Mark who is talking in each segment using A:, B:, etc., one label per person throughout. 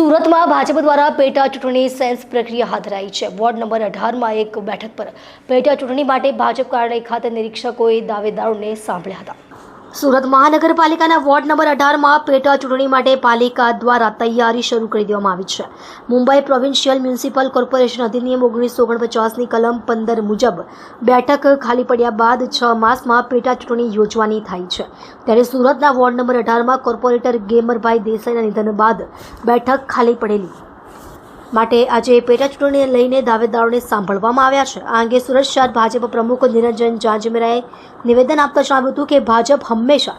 A: સુરતમાં ભાજપ દ્વારા પેટા ચૂંટણી સેન્સ પ્રક્રિયા હાથ ધરાઈ છે. વોર્ડ નંબર અઢારમાં એક બેઠક પર પેટા ચૂંટણી માટે ભાજપ કાર્યાલય ખાતે નિરીક્ષકોએ દાવેદારોને સાંભળ્યા હતા. સુરત મહાનગરપાલિકાના વોર્ડ નંબર અઢારમાં પેટા ચૂંટણી માટે પાલિકા દ્વારા તૈયારી શરૂ કરી દેવામાં આવી છે. મુંબઈ પ્રોવિન્શિયલ મ્યુનિસિપલ કોર્પોરેશન અધિનિયમ ઓગણીસો ઓગણપચાસની કલમ પંદર મુજબ બેઠક ખાલી પડ્યા બાદ છ માસમાં પેટા ચૂંટણી યોજવાની થાય છે. ત્યારે સુરતના વોર્ડ નંબર અઢારમાં કોર્પોરેટર ગેમરભાઈ દેસાઈના નિધન બાદ બેઠક ખાલી પડેલી. માટે આજે પેટા ચૂંટણીને લઈને દાવેદારોને સાંભળવામાં આવ્યા છે. આ અંગે સુરત શહેર ભાજપ પ્રમુખ નિરંજન જાંજમેરાએ નિવેદન આપતા જણાવ્યું હતું કે ભાજપ હંમેશા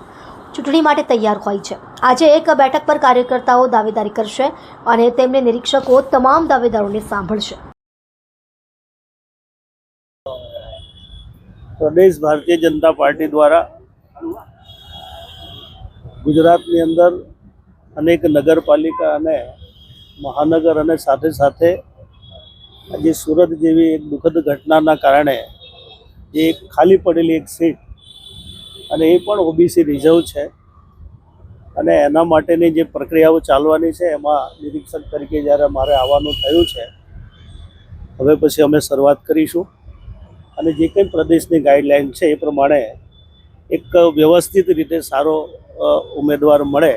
A: ચૂંટણી માટે તૈયાર હોય છે. આજે એક બેઠક પર કાર્યકર્તાઓ દાવેદારી કરશે અને તેમને નિરીક્ષકો તમામ દાવેદારોને સાંભળશે.
B: પ્રદેશ ભારતીય જનતા પાર્ટી દ્વારા ગુજરાતની અંદર અનેક નગરપાલિકા અને મહાનગર અને સાથે સાથે આજે સુરત જેવી એક દુઃખદ ઘટનાના કારણે જે ખાલી પડેલી એક સીટ અને એ પણ ઓબીસી રિઝર્વ છે અને એના માટેની જે પ્રક્રિયાઓ ચાલવાની છે, એમાં નિરીક્ષક તરીકે જ્યારે મારે આવવાનું થયું છે, હવે પછી અમે શરૂઆત કરીશું. અને જે કંઈ પ્રદેશની ગાઈડલાઈન છે એ પ્રમાણે એક વ્યવસ્થિત રીતે સારો ઉમેદવાર મળે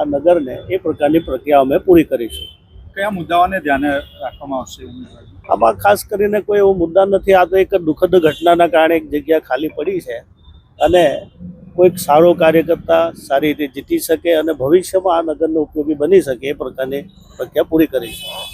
B: આ નગરને એ પ્રકારની પ્રક્રિયા અમે પૂરી કરીશું.
C: કયા મુદ્દાઓને ધ્યાને રાખવામાં આવશે
B: આમાં ખાસ કરીને કોઈ એવો મુદ્દા નથી આ તો એક દુઃખદ ઘટનાના કારણે એક જગ્યા ખાલી પડી છે અને કોઈક સારો કાર્યકર્તા સારી રીતે જીતી શકે અને ભવિષ્યમાં આ નગરનો ઉપયોગી બની શકે એ પ્રકારની પ્રક્રિયા પૂરી કરીશું.